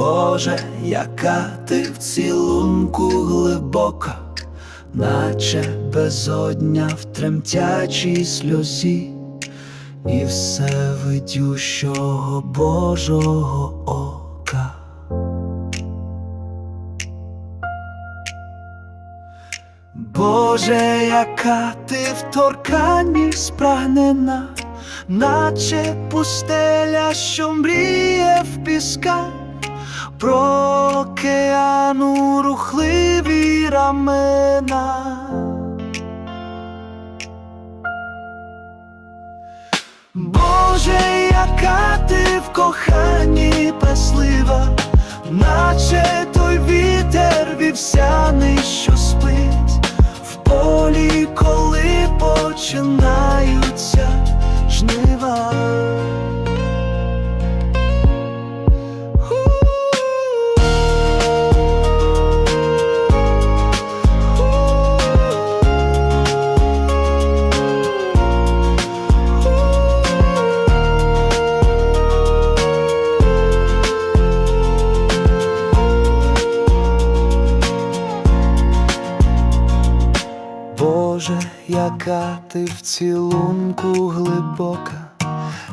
Боже, яка ти в цілунку глибока, наче безодня в тремтячій сльозі, і все видющого Божого ока. Боже, яка ти в торканні спрагнена, наче пустеля, що мріє в пісках, про океану рухливі рамена. Боже, яка ти в коханні песлива, наче той вітер вівсяний, що спить в полі, коли починаються Боже, яка ти в цілунку глибока,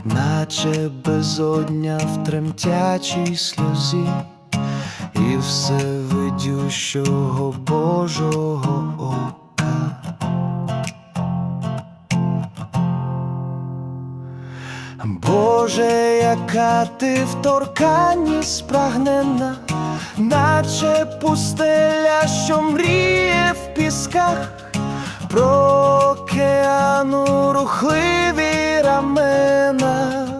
наче безодня в тремтячій сльозі, і все видющого Божого ока. Боже, яка ти в торканні спрагнена, наче пустеля, що мріє в пісках, з океану рухливі рамена.